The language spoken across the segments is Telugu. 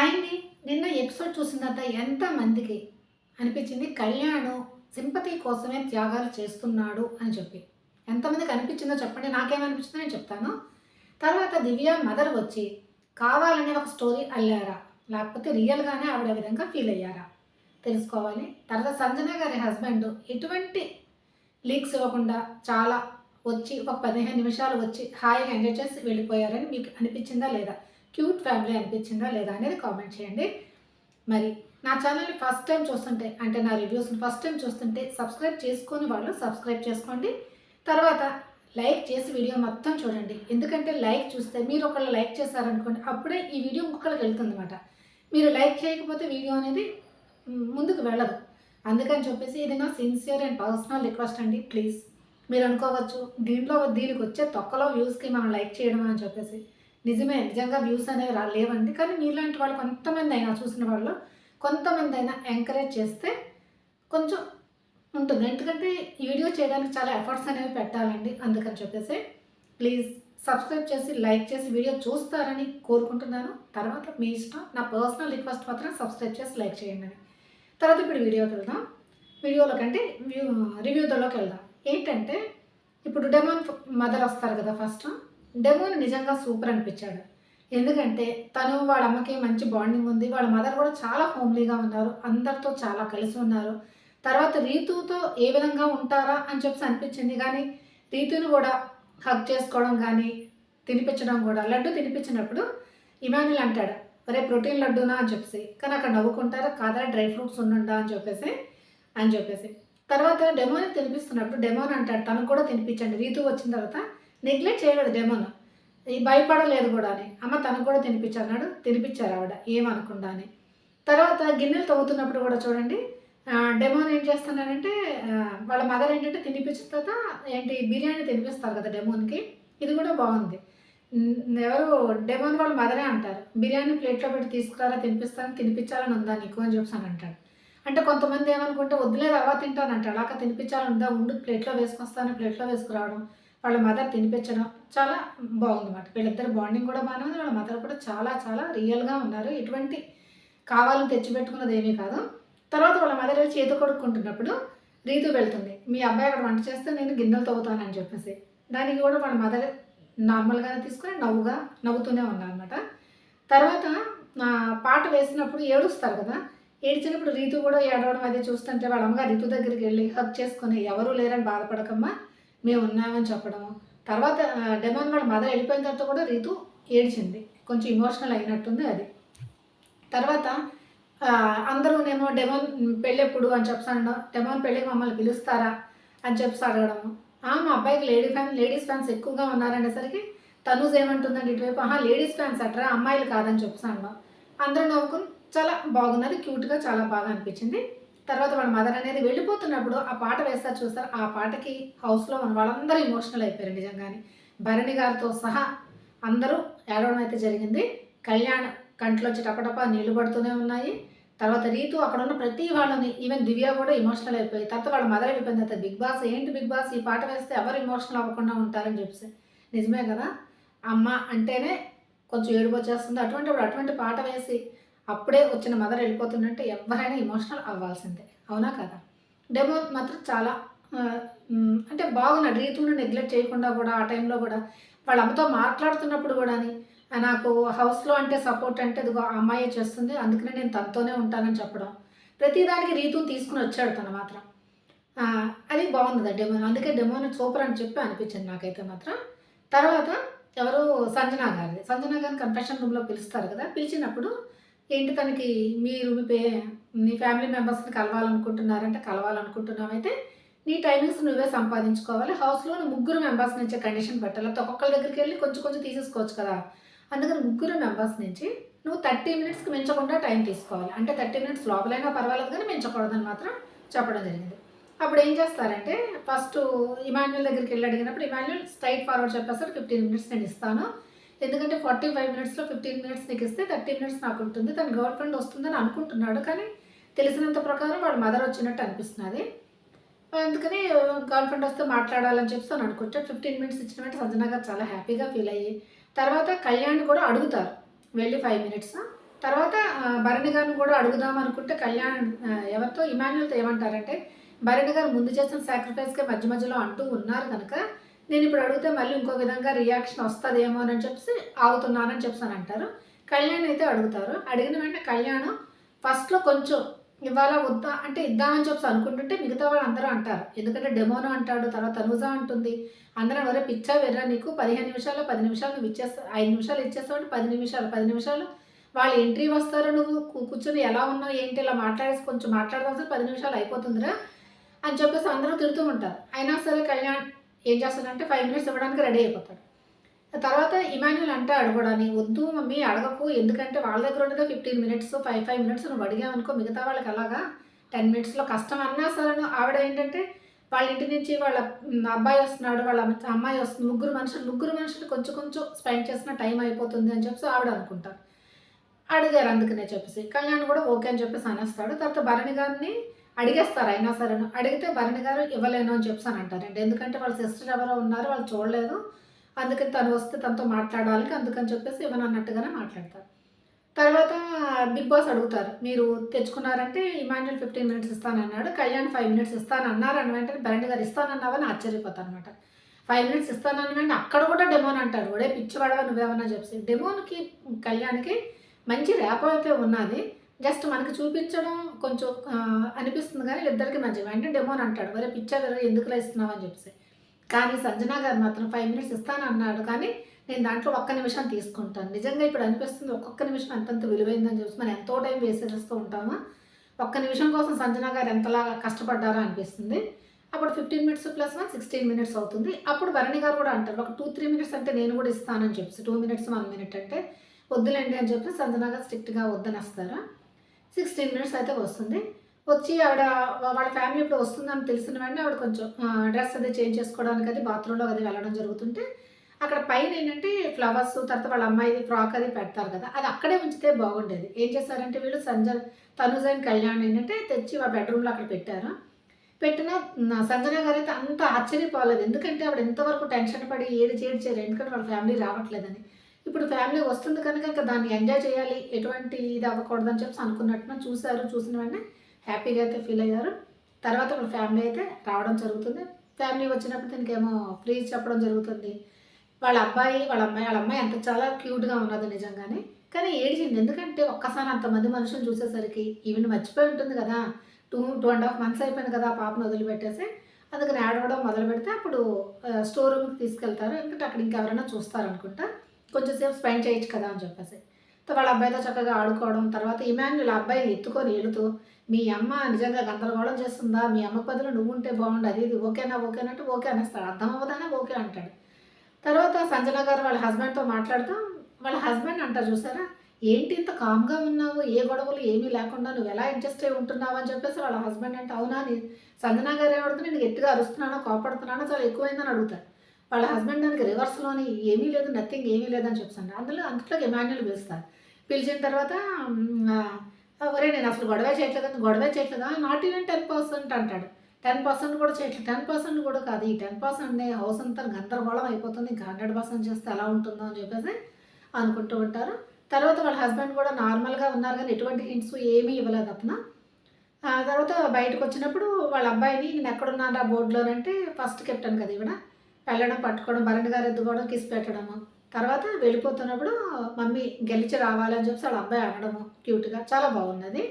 హాయ్ అండి నిన్న ఎపిసోడ్ చూసిన తర్వాత ఎంతమందికి అనిపించింది. కళ్యాణ్ సింపతి కోసమే త్యాగాలు చేస్తున్నాడు అని చెప్పి. ఎంతమందికి అనిపించిందో చెప్పండి. నాకేమనిపించిందో నేను చెప్తాను. తర్వాత దివ్య మదర్ వచ్చి కావాలనే ఒక స్టోరీ అల్లారా? లేకపోతే రియల్గానే ఆవిడ విధంగా ఫీల్ అయ్యారా? తెలుసుకోవాలి. తర్వాత సంజన గారి హస్బెండ్ ఎటువంటి లీక్స్ ఇవ్వకుండా చాలా వచ్చి ఒక పదిహేను నిమిషాలు వచ్చి హాయిగా ఎంజాయ్ చేసి వెళ్ళిపోయారని మీకు అనిపించిందా లేదా? క్యూట్ ఫ్యామిలీ అనిపించిందా లేదా అనేది కామెంట్ చేయండి. మరి నా ఛానల్ని ఫస్ట్ టైం చూస్తుంటే అంటే నా రివ్యూస్ని ఫస్ట్ టైం చూస్తుంటే సబ్స్క్రైబ్ చేసుకొని వాళ్ళు సబ్స్క్రైబ్ చేసుకోండి. తర్వాత లైక్ చేసి వీడియో మొత్తం చూడండి. ఎందుకంటే లైక్ చూస్తే మీరు ఒకళ్ళు లైక్ చేశారనుకోండి అప్పుడే ఈ వీడియో ఇంకొకరికి వెళ్తుంది అనమాట మీరు లైక్ చేయకపోతే వీడియో అనేది ముందుకు వెళ్ళదు. అందుకని చెప్పేసి ఇది నా సిన్సియర్ అండ్ పర్సనల్ రిక్వెస్ట్ అండి ప్లీజ్ మీరు అనుకోవచ్చు దీంట్లో దీనికి వచ్చే తొక్కలో వ్యూస్కి మనం లైక్ చేయడం అని చెప్పేసి. నిజమే నిజంగా వ్యూస్ అనేవి రా లేవండి. కానీ మీలాంటి వాళ్ళు కొంతమంది అయినా చూసిన వాళ్ళు కొంతమంది అయినా ఎంకరేజ్ చేస్తే కొంచెం ఉంటుంది. ఎందుకంటే ఈ వీడియో చేయడానికి చాలా ఎఫర్ట్స్ అనేవి పెట్టాలండి. అందుకని చెప్పేసి ప్లీజ్ సబ్స్క్రైబ్ చేసి లైక్ చేసి వీడియో చూస్తారని కోరుకుంటున్నాను. తర్వాత మీ ఇష్టం నా పర్సనల్ రిక్వెస్ట్ మాత్రం సబ్స్క్రైబ్ చేసి లైక్ చేయండి అని. తర్వాత ఇప్పుడు వీడియోకి వెళ్దాం. వీడియోలో కంటే రివ్యూలోకి వెళ్దాం. ఏంటంటే ఇప్పుడు డెమోన్ మదర్ వస్తారు కదా ఫస్ట్ డెమోని నిజంగా సూపర్ అనిపించాడు. ఎందుకంటే తను వాళ్ళ అమ్మకి మంచి బాండింగ్ ఉంది. వాళ్ళ మదర్ కూడా చాలా హోమ్లీగా ఉన్నారు. అందరితో చాలా కలిసి ఉన్నారు. తర్వాత రీతుతో ఏ విధంగా ఉంటారా అని చెప్పి అనిపించింది. కానీ రీతుని కూడా హక్ చేసుకోవడం కానీ తినిపించడం కూడా లడ్డు తినిపించినప్పుడు ఇమాన్యుల్ అంటాడు రే ప్రోటీన్ లడ్డూనా? అని చెప్పేసి. కానీ అక్కడ నవ్వుకుంటారు? కాదా డ్రై ఫ్రూట్స్ ఉండుండా? అని చెప్పేసి అని చెప్పేసి. తర్వాత డెమోని తినిపిస్తున్నప్పుడు డెమోని అంటాడు తనకు కూడా తినిపించండి. రీతు వచ్చిన తర్వాత నెగ్లెక్ట్ చేయలేదు డెమోన్. ఈ భయపడలేదు కూడా అని. అమ్మ తనకు కూడా తినిపించన్నాడు తినిపించారు ఆవిడ ఏమనకుండా అని. తర్వాత గిన్నెలు తవ్వుతున్నప్పుడు కూడా చూడండి డెమోన్ ఏం చేస్తున్నాడంటే వాళ్ళ మదర్ ఏంటంటే తినిపించిన తర్వాత ఏంటి బిర్యానీ తినిపిస్తారు కదా డెమోన్కి ఇది కూడా బాగుంది. ఎవరు డెమోన్ వాళ్ళ మదరే అంటారు. బిర్యానీ ప్లేట్లో పెట్టి తీసుకురారా తినిపిస్తాను తినిపించాలని ఉందా నీకు అని చెప్పి అని అంటాడు. అంటే కొంతమంది ఏమనుకుంటే వద్దులేదు అలా తింటాను అలా తినిపించాలని ఉందా ఉండు ప్లేట్లో వేసుకొస్తాను ప్లేట్లో వేసుకురావడం. వాళ్ళ మదర్ తినిపించడం చాలా బాగుందన్నమాట. వీళ్ళిద్దరు బాండింగ్ కూడా బాగానే ఉంది. వాళ్ళ మదర్ కూడా చాలా చాలా రియల్గా ఉన్నారు. ఎటువంటి కావాలని తెచ్చిపెట్టుకున్నది ఏమీ కాదు. తర్వాత వాళ్ళ మదర్ చేతి కొడుకుంటున్నప్పుడు రీతు వెళ్తుంది. మీ అబ్బాయి అక్కడ వంట చేస్తే నేను గిన్నెలు తవ్వుతానని చెప్పేసి. దానికి కూడా వాళ్ళ మదర్ నార్మల్గానే తీసుకొని నవ్వుగా నవ్వుతూనే ఉన్నాను అనమాట తర్వాత పాట వేసినప్పుడు ఏడుస్తారు కదా. ఏడ్చినప్పుడు రీతు కూడా ఏడవడం అదే చూస్తుంటే వాళ్ళ అమ్మగారు రీతు దగ్గరికి వెళ్ళి హక్ చేసుకొని ఎవరూ లేరని బాధపడకమ్మా. మేము ఉన్నామని చెప్పడం తర్వాత డెమాన్ డెమోన్ వాళ్ళ మదర్ వెళ్ళిపోయిన తర్వాత కూడా రీతు ఏడ్చింది. కొంచెం ఇమోషనల్ అయినట్టుంది అది. తర్వాత అందరూ అందరూనేమో డెమోన్ పెళ్ళెప్పుడు అని అని చెప్పాను డెమోన్ పెళ్ళికి మమ్మల్ని పిలుస్తారా అని చెప్పి అడగడము. మా అబ్బాయికి లేడీ ఫ్యాన్ లేడీస్ ఫ్యాన్స్ ఎక్కువగా ఉన్నారనేసరికి తనూజ్ ఏమంటుందండి ఇటువైపు ఆహా లేడీస్ ఫ్యాన్స్ అట్రా అమ్మాయిలు కాదని చెప్పాను అందరూ నవ్వుకుని చాలా బాగున్నది క్యూట్గా చాలా బాగా అనిపించింది. తర్వాత వాళ్ళ మదర్ అనేది వెళ్ళిపోతున్నప్పుడు ఆ పాట వేస్తారు చూస్తారు. ఆ పాటకి హౌస్లో ఉన్న వాళ్ళందరూ ఇమోషనల్ అయిపోయారు నిజంగానే. భరణి గారితో సహా అందరూ ఏడవడం అయితే జరిగింది. కళ్యాణ్ కంట్లో వచ్చి టపటప నీళ్ళు పడుతూనే ఉన్నాయి. తర్వాత రీతు అక్కడ ఉన్న ప్రతి వాళ్ళని ఈవెన్ దివ్య కూడా ఇమోషనల్ అయిపోయి తర్వాత వాళ్ళ మదర్ వెళ్ళిపోయిన తర్వాత బిగ్ బాస్ ఏంటి బిగ్ బాస్? ఈ పాట వేస్తే ఎవరు ఇమోషనల్ అవ్వకుండా ఉంటారని చెప్పేసి. నిజమే కదా? అమ్మ అంటేనే కొంచెం ఏడుపు వచ్చేస్తుంది. అటువంటి అటువంటి పాట వేసి అప్పుడే వచ్చిన మదర్ వెళ్ళిపోతుందంటే ఎవరైనా ఇమోషనల్ అవ్వాల్సిందే. అవునా కదా? డెమో మాత్రం చాలా అంటే బాగున్నాడు రీతుని నెగ్లెక్ట్ చేయకుండా కూడా ఆ టైంలో కూడా వాళ్ళ అమ్మతో మాట్లాడుతున్నప్పుడు కూడా నాకు హౌస్లో అంటే సపోర్ట్ అంటే ఇదిగో అమ్మాయి చేస్తుంది అందుకనే నేను తనతోనే ఉంటానని చెప్పడం. ప్రతిదానికి రీతుని తీసుకుని వచ్చాడు తను మాత్రం. అది బాగుంది డెమో. అందుకే డెమోని సూపర్ అని చెప్పి అనిపించింది నాకైతే మాత్రం. తర్వాత ఎవరు సంజనా గారిది. సంజనా గారిని కన్ఫెషన్ రూమ్లో పిలుస్తారు కదా? పిలిచినప్పుడు ఏంటి తనకి? మీరు మీ పే మీ ఫ్యామిలీ మెంబర్స్ని కలవాలనుకుంటున్నారంటే కలవాలనుకుంటున్నామైతే నీ టైమింగ్స్ నువ్వే సంపాదించుకోవాలి. హౌస్లో ముగ్గురు మెంబర్స్ నుంచి కండిషన్ పెట్టాలి. ఒక్కొక్కరి దగ్గరికి వెళ్ళి కొంచెం కొంచెం తీసేసుకోవచ్చు కదా. అందుకని ముగ్గురు మెంబర్స్ నుంచి నువ్వు థర్టీ మినిట్స్కి మించకుండా టైం తీసుకోవాలి. అంటే థర్టీ మినిట్స్ లోపలైనా పర్వాలేదు కానీ మించకూడదని మాత్రం చెప్పడం జరిగింది. అప్పుడు ఏం చేస్తారంటే ఫస్ట్ ఇమాన్యుల్ దగ్గరికి వెళ్ళి అడిగినప్పుడు ఇమాన్యుల్ స్ట్రైట్ ఫార్వర్డ్ చెప్పేస్తారు ఫిఫ్టీన్ మినిట్స్ నేను ఇస్తాను. ఎందుకంటే ఫార్టీ ఫైవ్ మినిట్స్లో ఫిఫ్టీన్ మినిట్స్ నీకు ఇస్తే థర్టీ మినిట్స్ నాకు ఉంటుంది తన గర్ల్ ఫ్రెండ్ వస్తుందని అనుకుంటున్నాడు కానీ తెలిసినంత ప్రకారం వాడు మదర్ వచ్చినట్టు అనిపిస్తున్నది. అందుకని గర్ల్ ఫ్రెండ్ వస్తే మాట్లాడాలని చెప్పి తను అనుకుంటాడు. ఫిఫ్టీన్ మినిట్స్ ఇచ్చిన వెంటనే సంజన గారు చాలా హ్యాపీగా ఫీల్ అయ్యి తర్వాత కళ్యాణ్ కూడా అడుగుతారు వెళ్ళి ఫైవ్ మినిట్స్. తర్వాత భరణి గారిని కూడా అడుగుదాం అనుకుంటే కళ్యాణ్ ఎవరితో? ఇమాన్యుల్తో ఏమంటారంటే భరణి గారు ముందు చేసిన సాక్రిఫైస్కే మధ్య మధ్యలో అంటూ ఉన్నారు కనుక నేను ఇప్పుడు అడిగితే మళ్ళీ ఇంకో విధంగా రియాక్షన్ వస్తుందేమో అని చెప్పి ఆగుతున్నానని చెప్పి అంటారు. కళ్యాణ్ అయితే అడుగుతారు. అడిగిన వెంటనే కళ్యాణ్ ఫస్ట్లో కొంచెం ఇవాళ వద్దా అంటే ఇద్దామని చెప్పి అనుకుంటుంటే మిగతా వాళ్ళు అందరూ అంటారు. ఎందుకంటే డెమోనో అంటాడు తర్వాత తనుజా అంటుంది. అందరం వరే పిచ్చా వెర్రా నీకు? పదిహేను నిమిషాలు పది నిమిషాలు నువ్వు ఇచ్చేస్తా ఐదు నిమిషాలు ఇచ్చేస్తావు అంటే పది నిమిషాలు పది నిమిషాలు వాళ్ళు ఎంట్రీ వస్తారు నువ్వు? కూర్చొని ఎలా ఉన్నావు? ఏంటి? ఇలా మాట్లాడేసి కొంచెం మాట్లాడదాం సరే పది నిమిషాలు అయిపోతుందిరా అని చెప్పేసి అందరూ తిడుతూ ఉంటారు. అయినా సరే కళ్యాణ్ ఏం చేస్తాడంటే ఫైవ్ మినిట్స్ ఇవ్వడానికి రెడీ అయిపోతాడు. తర్వాత ఇమాన్యుల్ అంటే కూడా వద్దు మమ్మీ అడగకు. ఎందుకంటే వాళ్ళ దగ్గర ఉండేదే fifteen minutes five five minutes నువ్వు అడిగావనుకో మిగతా వాళ్ళకి అలాగా టెన్ మినిట్స్లో కష్టం అన్నా సరే ఆవిడ ఏంటంటే వాళ్ళ ఇంటి నుంచి వాళ్ళ అబ్బాయి వస్తున్నాడు వాళ్ళ అమ్మాయి వస్తుంది ముగ్గురు మనుషులు ముగ్గురు మనుషులు కొంచెం కొంచెం స్పెండ్ చేసిన టైం అయిపోతుంది అని చెప్పేసి ఆవిడ అనుకుంటారు. అడిగారు అందుకనే చెప్పేసి. కళ్యాణ్ కూడా ఓకే అని చెప్పేసి అనేస్తాడు. తర్వాత భరణి గారిని అడిగేస్తారు అయినా సరే అడిగితే భరణి గారు ఇవ్వలేను అని చెప్పేసి అని అంటారండి ఎందుకంటే వాళ్ళ సిస్టర్ ఎవరో ఉన్నారు వాళ్ళు చూడలేదు. అందుకని తను వస్తే తనతో మాట్లాడాలి అందుకని చెప్పేసి ఇవ్వనన్నట్టుగానే మాట్లాడతారు. తర్వాత బిగ్ బాస్ అడుగుతారు మీరు తెచ్చుకున్నారంటే ఇమాన్యుల్ ఫిఫ్టీన్ మినిట్స్ ఇస్తానన్నాడు కళ్యాణ్ ఫైవ్ మినిట్స్ ఇస్తానన్నారని అని వెంటనే భరణి గారు ఇస్తానన్నావని ఆశ్చర్యపోతాను అనమాట ఫైవ్ మినిట్స్ ఇస్తానని వెంటనే అక్కడ కూడా డెమోన్ అంటాడు ఒడే పిచ్చివాడవా నువ్వేమన్నా చెప్పి. డెమోన్కి కళ్యాణ్కి మంచి ర్యాప్ అయితే ఉన్నది. జస్ట్ మనకు చూపించడం కొంచెం అనిపిస్తుంది కానీ ఇద్దరికి మంచి వెంటనే అని అంటాడు. వరే పిచ్చా కదా ఎందుకులా ఇస్తున్నావు అని చెప్పేసి. కానీ సంజనా గారు మాత్రం ఫైవ్ మినిట్స్ ఇస్తాను అన్నాడు. కానీ నేను దాంట్లో ఒక్క నిమిషం తీసుకుంటాను. నిజంగా ఇప్పుడు అనిపిస్తుంది ఒక్కొక్క నిమిషం ఎంతంత విలువైందని చూసి మనం ఎంతో టైం వేసేస్తూ ఉంటామా? ఒక్క నిమిషం కోసం సంజన గారు ఎంతలా కష్టపడ్డారో అనిపిస్తుంది. అప్పుడు fifteen minutes plus one sixteen minutes అవుతుంది. అప్పుడు భరణి గారు కూడా అంటారు ఒక టూ త్రీ మినిట్స్ అంటే నేను కూడా ఇస్తానని చెప్పి టూ మినిట్స్ వన్ మినిట్ అంటే వద్దులేండి అని చెప్పి సంజన గారు స్ట్రిక్ట్గా వద్దనేస్తారు? సిక్స్టీన్ మినిట్స్ అయితే వస్తుంది. వచ్చి ఆవిడ వాళ్ళ ఫ్యామిలీ ఇప్పుడు వస్తుందని తెలిసిన వెంటనే ఆవిడ కొంచెం డ్రెస్ అది చేంజ్ చేసుకోవడానికి అది బాత్రూంలో అది వెళ్ళడం జరుగుతుంటే అక్కడ పైన ఏంటంటే ఫ్లవర్స్ తర్వాత వాళ్ళ అమ్మాయి ఫ్రాక్ అది పెడతారు కదా అది అక్కడే ఉంచితే బాగుండేది. ఏం చేశారంటే వీళ్ళు సంజయ్ తనుజ్ అండ్ కళ్యాణ్ ఏంటంటే తెచ్చి వాళ్ళ బెడ్రూమ్లో అక్కడ పెట్టారు. పెట్టిన సంజన గారు అయితే అంత ఆశ్చర్యపోలేదు. ఎందుకంటే ఆవిడ ఎంతవరకు టెన్షన్ పడి ఏది చేర్చారు ఎందుకంటే వాళ్ళ ఫ్యామిలీ రావట్లేదని. ఇప్పుడు ఫ్యామిలీ వస్తుంది కనుక ఇంకా దాన్ని ఎంజాయ్ చేయాలి. ఎటువంటి ఇది అవ్వకూడదని చెప్పి అనుకున్నట్టున చూశారు. చూసిన వెంటనే హ్యాపీగా అయితే ఫీల్ అయ్యారు. తర్వాత ఇప్పుడు ఫ్యామిలీ అయితే రావడం జరుగుతుంది. ఫ్యామిలీ వచ్చినప్పుడు దీనికి ఏమో ఫ్రీ చెప్పడం జరుగుతుంది. వాళ్ళ అబ్బాయి వాళ్ళ అమ్మాయి వాళ్ళ అమ్మాయి అంత చాలా క్యూట్గా ఉన్నది నిజంగానే. కానీ ఏడిచింది. ఎందుకంటే ఒక్కసారి అంతమంది మనుషులు చూసేసరికి ఈవెన్ మర్చిపోయి ఉంటుంది కదా. Two two and half months అయిపోయింది కదా ఆ పాపను వదిలిపెట్టేసి. అందుకని ఏడవడం మొదలు పెడితే అప్పుడు స్టోర్ రూమ్కి తీసుకెళ్తారు. ఎందుకంటే అక్కడ ఇంకెవరైనా చూస్తారనుకుంటా. కొంచెం సేపు స్పెండ్ చేయొచ్చు కదా అని చెప్పేసి. వాళ్ళ అబ్బాయితో చక్కగా ఆడుకోవడం తర్వాత ఇమాన్యుల్ అబ్బాయిని ఎత్తుకొని వెళుతూ మీ అమ్మ నిజంగా గందరగోళం చేస్తుందా? మీ అమ్మ బదులు నువ్వు ఉంటే బాగుండు అది ఇది ఓకేనా ఓకేనా అంటే ఓకే అనేస్తాడు. అర్థం అవ్వదానే ఓకే అంటాడు. తర్వాత సంజన గారు వాళ్ళ హస్బెండ్తో మాట్లాడుతూ వాళ్ళ హస్బెండ్ అంటారు చూసారా ఏంటి ఇంత కామ్గా ఉన్నావు? ఏ గొడవలు ఏమీ లేకుండా నువ్వు ఎలా అడ్జస్ట్ అయి ఉంటున్నావు? అని చెప్పేసి వాళ్ళ హస్బెండ్ అంటే అవునా నీ సంజన గారు ఏమడుతుంది నేను గట్టిగా అరుస్తున్నానో కోపడుతున్నానో చాలా ఎక్కువైందని అడుగుతారు. వాళ్ళ హస్బెండ్ దానికి రివర్స్లోని ఏమీ లేదు నథింగ్ ఏమీ లేదని చెప్తాను అందులో అంతలోకి ఎమాన్యుల్ పిలుస్తారు. పిలిచిన తర్వాత ఒరే నేను అసలు గొడవ చేయట్లేదు? గొడవ చేయట్లేదా? నాట్ ఈవెన్ టెన్ పర్సెంట్ అంటాడు. టెన్ పర్సెంట్ కూడా చేయట్లేదు. టెన్ పర్సెంట్ కూడా కాదు. ఈ టెన్ పర్సెంట్ హౌస్ అంతా గందరగోళం అయిపోతుంది. ఇంకా హండ్రెడ్ పర్సెంట్ చేస్తే ఎలా ఉంటుందో అని చెప్పేసి అనుకుంటూ ఉంటారు. తర్వాత వాళ్ళ హస్బెండ్ కూడా నార్మల్గా ఉన్నారు కానీ ఎటువంటి హింట్స్ ఏమీ ఇవ్వలేదు అతను. ఆ తర్వాత బయటకు వచ్చినప్పుడు వాళ్ళ అబ్బాయిని నేను ఎక్కడున్నాను ఆ బోర్డులోనంటే ఫస్ట్ కెప్టెన్ కదా ఇవిడ వెళ్ళడం పట్టుకోవడం భరణి గారు ఎద్దుకోవడం కిస్ పెట్టడము. తర్వాత వెళ్ళిపోతున్నప్పుడు మమ్మీ గెలిచి రావాలని చెప్పి వాళ్ళ అబ్బాయి అనడము క్యూట్గా. చాలా బాగున్నది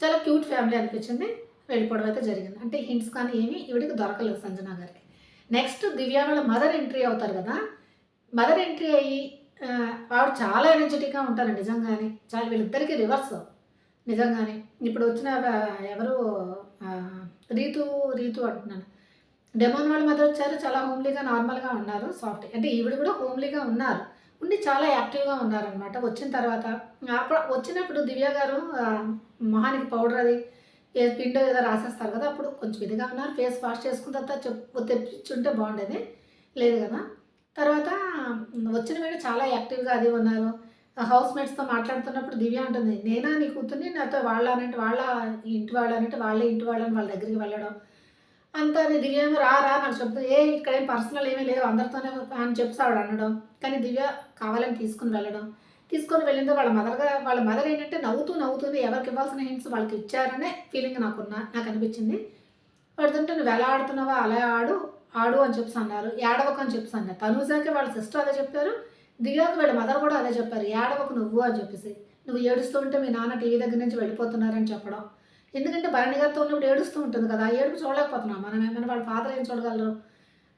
చాలా క్యూట్ ఫ్యామిలీ అనిపించింది. వెళ్ళిపోవడం అయితే జరిగింది. అంటే హింట్స్ కానీ ఏమీ ఈవిడికి దొరకలేదు సంజన గారికి. నెక్స్ట్ దివ్య వాళ్ళ మదర్ ఎంట్రీ అవుతారు కదా? మదర్ ఎంట్రీ అయ్యి ఆవిడ చాలా ఎనర్జెటిక్గా ఉంటారు నిజంగానే. చాలా వీళ్ళిద్దరికీ రివర్స్. నిజంగానే. ఇప్పుడు వచ్చిన ఎవరు రీతు రీతు అంటున్నాను. డెమోన్ వాళ్ళ మధ్య వచ్చారు చాలా హోమ్లీగా నార్మల్గా ఉన్నారు సాఫ్ట్. అంటే ఈవిడ కూడా హోమ్లీగా ఉన్నారు. ఉండి చాలా యాక్టివ్గా ఉన్నారనమాట వచ్చిన తర్వాత అప్పుడు వచ్చినప్పుడు దివ్య గారు మొహానికి పౌడర్ అది ఏ పిండో ఏదో రాసేస్తారు కదా అప్పుడు కొంచెం ఇదిగా ఉన్నారు. ఫేస్ వాష్ చేసుకున్న తర్వాత చెప్పు తెప్పించుంటే బాగుండేది. లేదు కదా. తర్వాత వచ్చిన వెంటనే చాలా యాక్టివ్గా అది ఉన్నారు. హౌస్ మేట్స్తో మాట్లాడుతున్నప్పుడు దివ్య అంటుంది నేనా నీ కూతుర్ని? నాతో వాళ్ళ అనంటే వాళ్ళ ఇంటి వాళ్ళు అనంటే వాళ్ళే ఇంటి వాళ్ళని వాళ్ళ దగ్గరికి వెళ్ళడం అంత అది రా రా నాకు చెప్తుంది ఏ ఇక్కడ ఏం పర్సనల్ ఏమీ లేవు అందరితోనే అని చెప్పి ఆవిడ అనడం. కానీ దివ్య కావాలని తీసుకుని వెళ్ళడం. తీసుకొని వెళ్ళిందో వాళ్ళ మదర్గా వాళ్ళ మదర్ ఏంటంటే నవ్వుతూ నవ్వుతుంది ఎవరికి ఇవ్వాల్సిన హింట్స్ వాళ్ళకి ఇచ్చారనే ఫీలింగ్ నాకున్న నాకు అనిపించింది. పడుతుంటే నువ్వు ఎలా ఆడుతున్నావా అలా ఆడు ఆడు అని చెప్పి అన్నారు. ఏడవకు అని చెప్పి అన్నారు తనుజాకి వాళ్ళ సిస్టర్ అదే చెప్పారు. దివ్యాకి వాళ్ళ మదర్ కూడా అదే చెప్పారు. ఏడవకు నువ్వు అని చెప్పేసి. నువ్వు ఏడుస్తూ ఉంటే మీ నాన్న టీవీ దగ్గర నుంచి వెళ్ళిపోతున్నారని చెప్పడం. ఎందుకంటే భరణి గారితో ఉన్నప్పుడు ఏడుస్తూ ఉంటుంది కదా ఏడుపు చూడలేకపోతున్నాం. మనం ఏమైనా వాళ్ళ ఫాదర్ ఏం చూడగలరు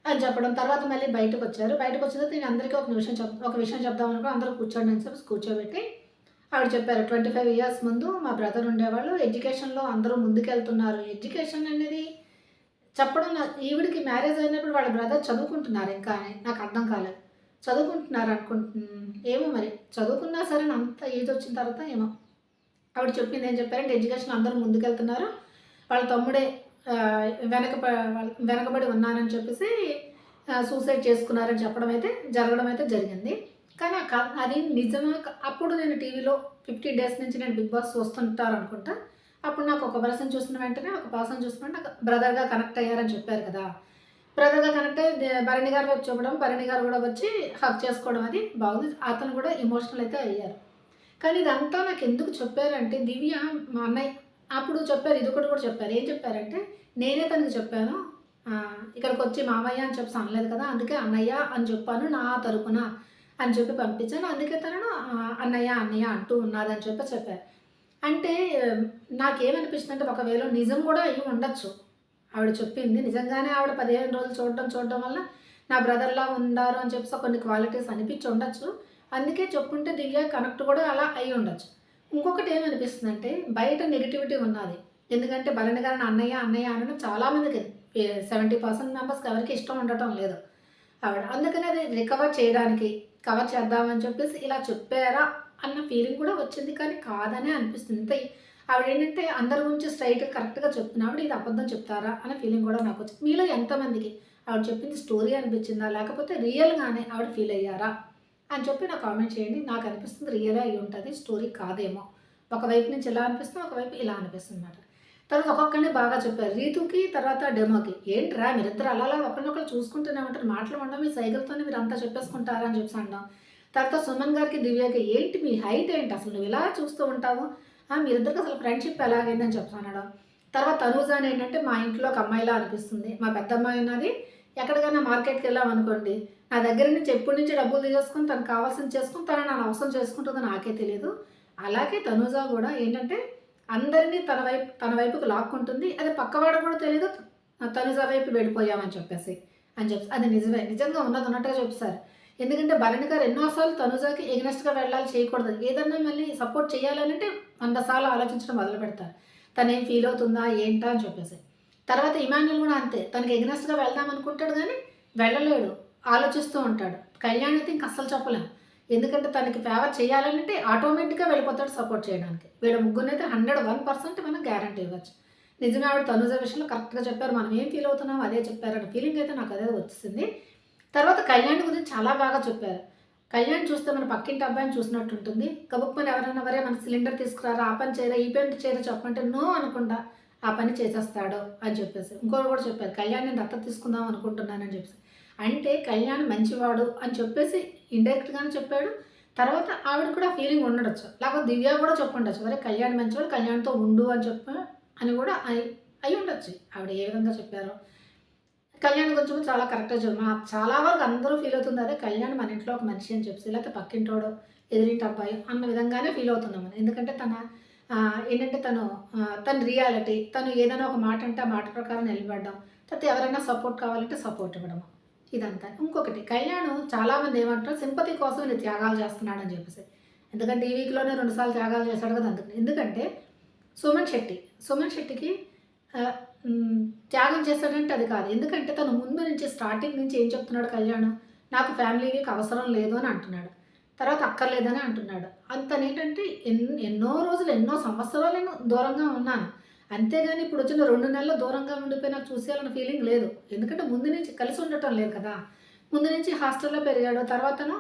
అని చెప్పడం. తర్వాత మళ్ళీ బయటకు వచ్చారు. బయటకు వచ్చిన తర్వాత నేను అందరికీ ఒక విషయం చెప్ ఒక విషయం చెప్దాం అనుకో అందరూ కూర్చోండి అని చెప్పి కూర్చోబెట్టి ఆవిడ చెప్పారు ట్వంటీ ఫైవ్ ఇయర్స్ ముందు మా బ్రదర్ ఉండేవాళ్ళు. ఎడ్యుకేషన్లో అందరూ ముందుకెళ్తున్నారు. ఎడ్యుకేషన్ అనేది చెప్పడం ఈవిడికి మ్యారేజ్ అయినప్పుడు వాళ్ళ బ్రదర్ చదువుకుంటున్నారు ఇంకా అని. నాకు అర్థం కాలేదు. చదువుకుంటున్నారు అనుకుంటు ఏమో మరి. చదువుకున్నా సరే అంత ఏజ్ వచ్చిన తర్వాత ఏమో. ఆవిడ చెప్పింది ఏం చెప్పారంటే ఎడ్యుకేషన్ అందరూ ముందుకెళ్తున్నారు. వాళ్ళ తమ్ముడే వెనక వెనకబడి ఉన్నానని చెప్పేసి సూసైడ్ చేసుకున్నారని చెప్పడం అయితే జరగడం అయితే జరిగింది. కానీ క- అది నిజమా? అప్పుడు నేను టీవీలో ఫిఫ్టీన్ డేస్ నుంచి నేను బిగ్ బాస్ చూస్తుంటారు అనుకుంటా అప్పుడు నాకు ఒక పర్సన్ చూసిన వెంటనే ఒక పర్సన్ చూసిన నాకు బ్రదర్గా కనెక్ట్ అయ్యారని చెప్పారు కదా. బ్రదర్గా కనెక్ట్ అయ్యి భరణి గారు వచ్చి చూపడం భరణి గారు కూడా వచ్చి హక్ చేసుకోవడం అది బాగుంది. అతను కూడా ఇమోషనల్ అయితే అయ్యారు. కానీ ఇదంతా నాకు ఎందుకు చెప్పారంటే దివ్య మా అన్నయ్య అప్పుడు చెప్పారు ఇది ఒకటి కూడా చెప్పారు. ఏం చెప్పారంటే నేనే తనకి చెప్పాను. ఇక్కడికి వచ్చి మామయ్య అని చెప్పి అనలేదు కదా అందుకే అన్నయ్య అని చెప్పాను నా తరపున అని చెప్పి పంపించాను. అందుకే తనను అన్నయ్య అన్నయ్య అంటూ ఉన్నదని చెప్పి చెప్పారు. అంటే నాకేమనిపిస్తుంది అంటే ఒకవేళ నిజం కూడా అయ్యి ఉండొచ్చు. ఆవిడ చెప్పింది నిజంగానే ఆవిడ పదిహేను రోజులు చూడడం చూడడం వల్ల నా బ్రదర్లా ఉన్నారు అని చెప్పి కొన్ని క్వాలిటీస్ అనిపించి ఉండొచ్చు. అందుకే చెప్పుంటే దిగా కనెక్ట్ కూడా అలా అయి ఉండొచ్చు. ఇంకొకటి ఏమనిపిస్తుంది అంటే బయట నెగిటివిటీ ఉన్నది. ఎందుకంటే భరణి గారిని అన్నయ్య అన్నయ్య అనడం చాలామందికి సెవెంటీ పర్సెంట్ మెంబర్స్కి ఎవరికి ఇష్టం ఉండటం లేదు. ఆవిడ అందుకని అది రికవర్ చేయడానికి కవర్ చేద్దామని చెప్పేసి ఇలా చెప్పారా అన్న ఫీలింగ్ కూడా వచ్చింది. కానీ కాదనే అనిపిస్తుంది. ఇంత ఆవిడ ఏంటంటే అందరి గురించి స్ట్రైట్గా కరెక్ట్గా చెప్తున్నప్పుడు ఇది అబద్ధం చెప్తారా అనే ఫీలింగ్ కూడా నాకు వచ్చింది. మీలో ఎంతమందికి ఆవిడ చెప్పింది స్టోరీ అనిపించిందా? లేకపోతే రియల్గానే ఆవిడ ఫీల్ అయ్యారా? అని చెప్పి నాకు కామెంట్ చేయండి. నాకు అనిపిస్తుంది రియల్ అయి ఉంటుంది. స్టోరీ కాదేమో. ఒకవైపు నుంచి ఇలా అనిపిస్తుంది ఒకవైపు ఇలా అనిపిస్తుంది అనమాట తర్వాత ఒక్కొక్కరిని బాగా చెప్పారు. రీతుకి తర్వాత డెమోకి. ఏంట్రా మీరిద్దరు అలా అలా ఒకరినొకరు చూసుకుంటూనే ఉంటారు. మాటలు ఉండడం మీ సైకిల్తోనే మీరు అంతా చెప్పేసుకుంటారా అని చెప్పి అంటాం తర్వాత సుమన్ గారికి దివ్యకి ఏంటి మీ హైట్ ఏంటి? అసలు నువ్వు ఇలా చూస్తూ ఉంటావు? మీరిద్దరికి అసలు ఫ్రెండ్షిప్ ఎలాగైందని చెప్తాను తర్వాత తనూజ అని ఏంటంటే మా ఇంట్లో ఒక అమ్మాయిలా అనిపిస్తుంది. మా పెద్ద అమ్మాయి ఉన్నది ఎక్కడికైనా మార్కెట్కి వెళ్ళాం అనుకోండి నా దగ్గర నుంచి ఎప్పటి నుంచి డబ్బులు తీసేసుకుని తనకు కావాల్సింది చేసుకుని తను నా అవసరం చేసుకుంటుందో నాకే తెలియదు అలాగే తనూజ కూడా ఏంటంటే అందరినీ తన వైపు తన వైపుకు లాక్కుంటుంది. అదే పక్కవాడు కూడా తెలియదు తనుజ వైపు వెళ్ళిపోయామని చెప్పేసి అని చెప్పి అది నిజమే నిజంగా ఉన్నది ఉన్నట్టుగా చెప్తారు. ఎందుకంటే భరణి గారు ఎన్నోసార్లు తనుజాకి ఎగ్నెస్ట్గా వెళ్ళాలి చేయకూడదు. ఏదన్నా మళ్ళీ సపోర్ట్ చేయాలంటే వంద సార్లు ఆలోచించడం మొదలు పెడతారు తను ఏం ఫీల్ అవుతుందా ఏంటా అని చెప్పేసి. తర్వాత ఇమాన్యుల్ కూడా అంతే. తనకి ఎగ్నెస్ట్గా వెళ్దాం అనుకుంటాడు కానీ వెళ్ళలేడు. ఆలోచిస్తూ ఉంటాడు. కళ్యాణ్ అయితే ఇంక అస్సలు చెప్పలేం. ఎందుకంటే తనకి ఫేవర్ చేయాలంటే ఆటోమేటిక్గా వెళ్ళిపోతాడు సపోర్ట్ చేయడానికి. వీళ్ళ ముగ్గురు అయితే హండ్రెడ్ వన్ పర్సెంట్ మనం గ్యారంటీ ఇవ్వచ్చు. నిజమే ఆవిడ తనుజ విషయంలో కరెక్ట్గా చెప్పారు. మనం ఏం ఫీల్ అవుతున్నాం అదే చెప్పారని ఫీలింగ్ అయితే నాకు అదే వచ్చింది తర్వాత కళ్యాణ్ గురించి చాలా బాగా చెప్పారు. కళ్యాణ్ చూస్తే మన పక్కింటి అబ్బాయిని చూసినట్టు ఉంటుంది. మన ఎవరైనా వరే మన సిలిండర్ తీసుకురారా ఆ పని చేయరా ఈ పని చేయరా చెప్పంటే నో అనకుండా ఆ పని చేసేస్తాడు అని చెప్పేసి. ఇంకోరు కూడా చెప్పారు కళ్యాణ్ నేను దత్త తీసుకుందాం అనుకుంటున్నానని చెప్పేసి. అంటే కళ్యాణ్ మంచివాడు అని చెప్పేసి ఇండైరెక్ట్గానే చెప్పాడు. తర్వాత ఆవిడ కూడా ఫీలింగ్ ఉండొచ్చు. లేకపోతే దివ్య కూడా చెప్పుండొచ్చు. మరి కళ్యాణ్ మంచివాడు కళ్యాణ్తో ఉండు అని చెప్ప అని కూడా అయి అయి ఉండొచ్చు. ఆవిడ ఏ విధంగా చెప్పారో. కళ్యాణ్ గురించి చాలా కరెక్ట్గా చెప్పారు. చాలా వరకు అందరూ ఫీల్ అవుతుంది. అదే కళ్యాణ్ మన ఇంట్లో ఒక మనిషి అని చెప్పేసి లేకపోతే పక్కింటోడు ఎదిరింటి అబ్బాయి అన్న విధంగానే ఫీల్ అవుతున్నాం అని ఎందుకంటే తన ఏంటంటే తను తన రియాలిటీ తను ఏదైనా ఒక మాట అంటే ఆ మాట ప్రకారం నిలబడడం తర్వాత ఎవరైనా సపోర్ట్ కావాలంటే సపోర్ట్ ఇవ్వడం ఇదంతా. ఇంకొకటి కళ్యాణ్ చాలామంది ఏమంటారు సింపతి కోసం నేను త్యాగాలు చేస్తున్నాడని చెప్పేసి. ఎందుకంటే ఈ వీక్లోనే రెండుసార్లు త్యాగాలు చేశాడు కదా అందుకని. ఎందుకంటే సుమన్ శెట్టి సుమన్ శెట్టికి త్యాగం చేస్తాడంటే అది కాదు. ఎందుకంటే తను ముందు నుంచి స్టార్టింగ్ నుంచి ఏం చెప్తున్నాడు కళ్యాణ్? నాకు ఫ్యామిలీకి అవసరం లేదు అని అంటున్నాడు. తర్వాత అక్కర్లేదని అంటున్నాడు. అంతనేటంటే ఎన్ ఎన్నో రోజులు ఎన్నో సంవత్సరాలు నేను దూరంగా ఉన్నాను. అంతేగాని ఇప్పుడు వచ్చిన రెండు నెలలు దూరంగా ఉండిపోయి నాకు చూసేయాలన్న ఫీలింగ్ లేదు. ఎందుకంటే ముందు నుంచి కలిసి ఉండటం లేదు కదా. ముందు నుంచి హాస్టల్లో పెరిగాడు. తర్వాతను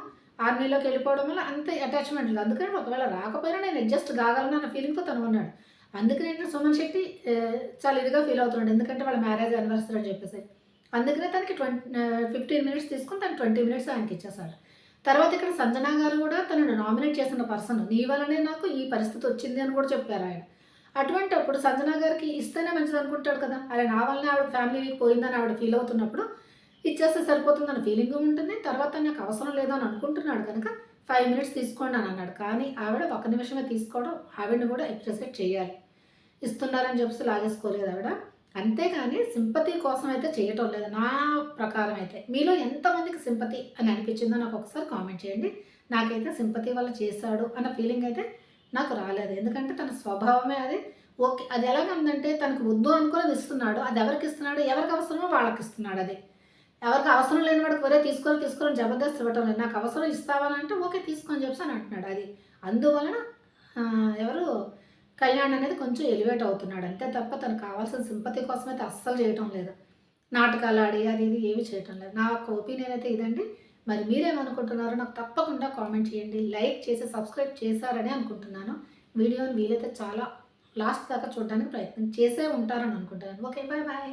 ఆర్మీలోకి వెళ్ళిపోవడం వల్ల అంత అటాచ్మెంట్ లేదు. అందుకని ఒకవేళ రాకపోయినా నేను అడ్జస్ట్ కాగలను అన్న ఫీలింగ్తో తను ఉన్నాడు. అందుకనే సుమన్ శెట్టి చాలా ఇదిగా ఫీల్ అవుతున్నాడు. ఎందుకంటే వాళ్ళ మ్యారేజ్ అనివర్సరీ అని చెప్పేసి. అందుకనే తనకి ట్వంటీ ఫిఫ్టీన్ మినిట్స్ తీసుకుని తను ట్వంటీ మినిట్స్ ఆయనకి ఇచ్చేసాడు తర్వాత ఇక్కడ సంజన గారు కూడా తనను నామినేట్ చేసిన పర్సన్ నీ వల్లనే నాకు ఈ పరిస్థితి వచ్చింది అని కూడా చెప్పారు ఆయన. అటువంటి అప్పుడు సంజన గారికి ఇస్తేనే మంచిది అనుకుంటాడు కదా. అరే నా వల్లనే ఆవిడ ఫ్యామిలీ వీక్ పోయిందని ఆవిడ ఫీల్ అవుతున్నప్పుడు ఇచ్చేస్తే సరిపోతుందని ఫీలింగ్ ఉంటుంది. తర్వాత నాకు అవసరం లేదని అనుకుంటున్నాడు కనుక ఫైవ్ మినిట్స్ తీసుకోండి అని అన్నాడు. కానీ ఆవిడ ఒక నిమిషమే తీసుకోవడం ఆవిడని కూడా అప్రిషియేట్ చేయాలి. ఇస్తున్నారని చెప్పి లాగేసుకోలేదు ఆవిడ. అంతేగాని సింపతి కోసం అయితే చేయటం లేదు. నా ప్రకారం అయితే. మీలో ఎంతమందికి సింపతి అని అనిపించిందో నాకు ఒకసారి కామెంట్ చేయండి. నాకైతే సింపతి వల్ల చేశాడు అన్న ఫీలింగ్ అయితే నాకు రాలేదు. ఎందుకంటే తన స్వభావమే అది. ఓకే అది ఎలాగందంటే తనకు వద్దు అనుకుని ఇస్తున్నాడు. అది ఎవరికి ఇస్తున్నాడు? ఎవరికి అవసరమో వాళ్ళకి ఇస్తున్నాడు అది. ఎవరికి అవసరం లేని వాడికి ఒరే తీసుకొని తీసుకొని జబర్దస్త్ ఇవ్వటం లేదు. నాకు అవసరం ఇస్తావని అంటే ఓకే తీసుకొని చెప్పి అని అంటున్నాడు అది. అందువలన ఎవరు కళ్యాణ్ అనేది కొంచెం ఎలివేట్ అవుతున్నాడు. అంతే తప్ప తనకు కావాల్సిన సింపతి కోసం అయితే అస్సలు చేయటం లేదు. నాటకాలు ఆడి అది ఇది ఏమి చేయటం లేదు. నా యొక్క ఒపీనియన్ అయితే ఇదండి. మరి మీరేమనుకుంటున్నారో నాకు తప్పకుండా కామెంట్ చేయండి. లైక్ చేసి సబ్స్క్రైబ్ చేశారని అనుకుంటున్నాను. వీడియోని వీలైతే చాలా లాస్ట్ దాకా చూడడానికి ప్రయత్నం చేసే ఉంటారని అనుకుంటున్నాను. Okay bye bye.